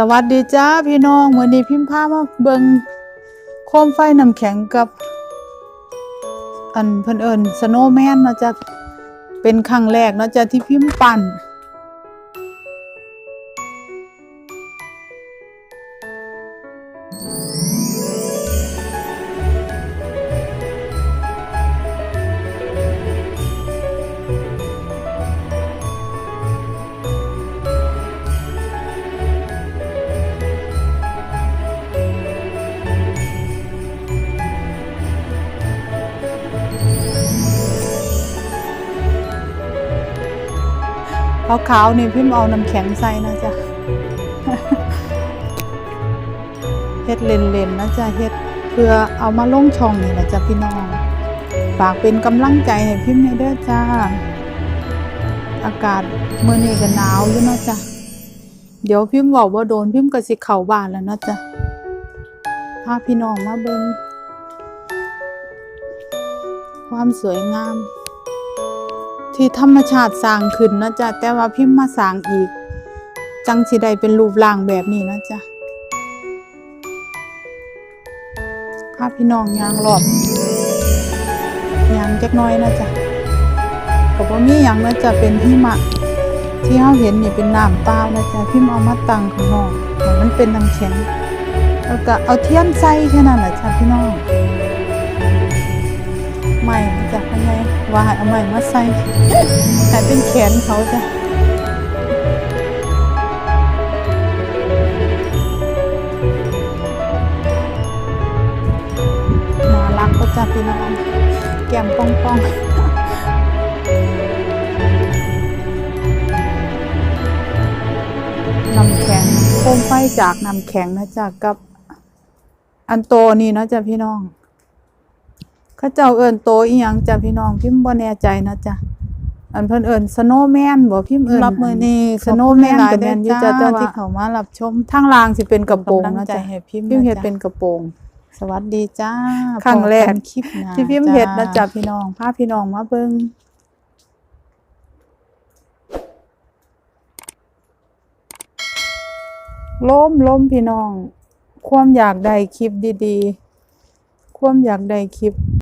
สวัสดีจ้าพี่น้องเมื่อนี้พิมพ์พามาเบิ่งโคมไฟน้ำแข็งกับ อันเพิ่นเอิญสโนแมนเนาะจ้ะเป็นครั้งแรกเนาะจ้ะที่พิมพ์ปั่น ขาวๆนี่พิมพ์เอาน้ำแข็งใส่นะจ๊ะเฮ็ดเล่นๆนนะจ๊ะเฮ็ดเพื่อเอามาลงช่องนี่นะจ๊ะพี่น้องฝากเป็นกำลังใจให้พิมพ์ในเด้อจ้า อากาศเมื้อนี้ก็หนาวอยู่นะจ้ะเดี๋ยวพิมพ์เว้าโดนพิมพ์ก็สิเข้าบานแล้วนะจ้ะพาพี่น้องมาเบิ่งความสวยงาม ที่ธรรมชาติสร้างขึ้นนะจ๊ะแต่ว่าพิมพ์มาสร้างอีก จังสิได้เป็นรูปร่างแบบนี้นะจ๊ะพาพพี่น้องยางรอบยางจักน้อยนะจ๊ะก็บ่มียังนะจ๊ะเป็นหิมะที่เฮาเห็นนี่เป็นน้ำเปล่านะจ๊ะพิมพ์เอามาตั้งข้างนอกให้มันเป็นน้ำแข็งแล้วก็เอาเทียนใส่แค่นั้นแหละจ้ะพี่น้อง ใหม่นะจ๊ะข้างในว่าให้เอาใหม่มาใส่แต่เป็นแขนเขาจ้ะน่ารักก็จ้ะพี่น้องแก้มป้องป้องน้ำแข็งโคมไฟจากน้ำแข็งนะจ๊ะกับอันโตนี่นะจ๊ะพี่น้อง เขาเจ้าเอิ้นโตอีหยังจ้ะพี่น้องพิมพ์บ่แน่ใจนะจ๊ะอันเพิ่นเอิ้นสโนว์แมนบ่พิมพ์เอิ้นรับมื้อนี้สโนว์แมนก็แม่นอยู่จ้ะเจ้าที่เข้ามารับชมทางล่างสิเป็นกระโปรงนะจ๊ะให้พิมพ์พิมพ์เฮ็ดเป็นกระโปรงสวัสดีจ้าครั้งแรกคลิปที่พิมพ์เฮ็ดนะจ๊ะพี่น้องพาพี่น้องมาเบิ่งล้มล้มพี่น้อง ความอยากได้คลิปดีๆ ความอยากได้คลิป